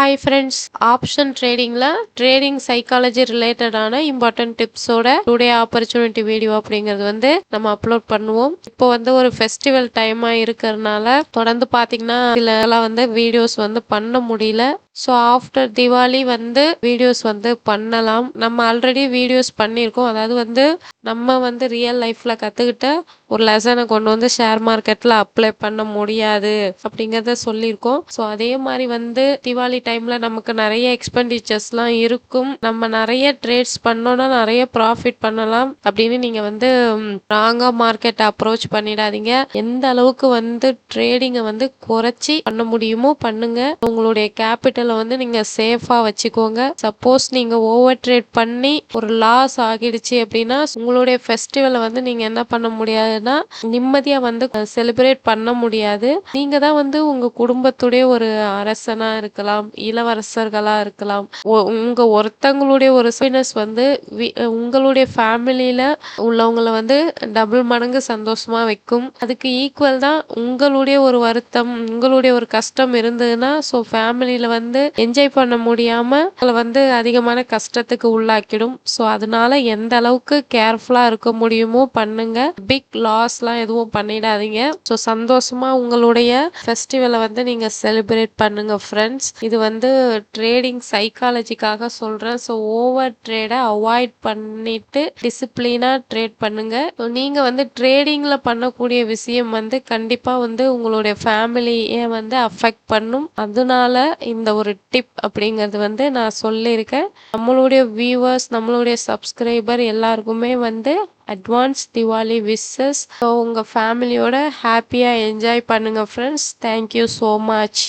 Hi friends option ட்ரேடிங்கில் trading psychology ரிலேட்டடான important டிப்ஸோட டுடே ஆப்பர்ச்சுனிட்டி வீடியோ அப்படிங்கிறது வந்து நம்ம அப்லோட் பண்ணுவோம். இப்போ வந்து ஒரு ஃபெஸ்டிவல் டைமாக இருக்கிறதுனால தொடர்ந்து பார்த்தீங்கன்னா சிலலாம் வந்து வீடியோஸ் வந்து பண்ண முடியல. ஸோ ஆஃப்டர் திவாலி வந்து வீடியோஸ் வந்து பண்ணலாம். நம்ம ஆல்ரெடி வீடியோஸ் பண்ணியிருக்கோம். அதாவது வந்து நம்ம வந்து ரியல் லைஃப்பில் கற்றுக்கிட்ட ஒரு லெசனை கொண்டு வந்து ஷேர் மார்க்கெட்டில் அப்ளை பண்ண முடியாது அப்படிங்கிறத சொல்லியிருக்கோம். ஸோ அதே மாதிரி வந்து திவாலி டைமில் நமக்கு நிறைய எக்ஸ்பெண்டிச்சர்ஸ்லாம் இருக்கும். நம்ம நிறைய ட்ரேட்ஸ் பண்ணோன்னா நிறைய ப்ராஃபிட் பண்ணலாம் அப்படின்னு நீங்கள் வந்து ராங்காக மார்க்கெட் அப்ரோச் பண்ணிடாதீங்க. எந்த அளவுக்கு வந்து ட்ரேடிங்கை வந்து குறைச்சி பண்ண முடியுமோ பண்ணுங்க. உங்களுடைய கேபிட்டலை வந்து நீங்கள் சேஃபாக வச்சுக்கோங்க. சப்போஸ் நீங்கள் ஓவர் ட்ரேட் பண்ணி ஒரு லாஸ் ஆகிடுச்சு அப்படின்னா உங்களுடைய ஃபெஸ்டிவலை வந்து நீங்கள் என்ன பண்ண முடியாது? இல்லைன்னா நிம்மதியாக வந்து செலிப்ரேட் பண்ண முடியாது. நீங்கள் தான் வந்து உங்கள் குடும்பத்துடைய ஒரு அரசனாக இருக்கலாம் இளவரசர்களாக இருக்கலாம். ஒ- உங்க ஒருத்தங்களுடைய ஒரு ஹாப்பினஸ் வந்து உங்களுடைய ஃபேமிலியில் உள்ளவங்களை வந்து டபுள் மடங்கு சந்தோஷமா வைக்கும். அதுக்கு ஈக்குவல் தான் உங்களுடைய ஒரு வருத்தம் உங்களுடைய ஒரு கஷ்டம் இருந்ததுன்னா ஸோ ஃபேமிலியில் வந்து என்ஜாய் பண்ண முடியாமல் உங்களை வந்து அதிகமான கஷ்டத்துக்கு உள்ளாக்கிடும். ஸோ அதனால எந்த அளவுக்கு கேர்ஃபுல்லாக இருக்க முடியுமோ பண்ணுங்க. பிக் லாஸ்லாம் எதுவும் பண்ணிடாதீங்க. ஸோ சந்தோஷமா உங்களுடைய ஃபெஸ்டிவலை வந்து நீங்கள் செலிப்ரேட் பண்ணுங்க ஃப்ரெண்ட்ஸ் இது வந்து ட்ரேடிங் சைக்காலஜிக்காக சொல்கிறேன் ஸோ ஓவர் ட்ரேடை அவாய்ட் பண்ணிட்டு டிசிப்ளினாக ட்ரேட் பண்ணுங்க. ஸோ நீங்கள் வந்து ட்ரேடிங்கில் பண்ணக்கூடிய விஷயம் வந்து கண்டிப்பாக வந்து உங்களுடைய ஃபேமிலியை வந்து அஃபெக்ட் பண்ணும். அதனால இந்த ஒரு டிப் அப்படிங்கிறது வந்து நான் சொல்லியிருக்கேன். நம்மளுடைய வியூவர்ஸ் நம்மளுடைய சப்ஸ்கிரைபர் எல்லாருக்குமே வந்து அட்வான்ஸ் திவாலி விஷஸ் ஸோ உங்கள் ஃபேமிலியோட ஹாப்பியாக என்ஜாய் பண்ணுங்கள் ஃப்ரெண்ட்ஸ் தேங்க்யூ ஸோ மச்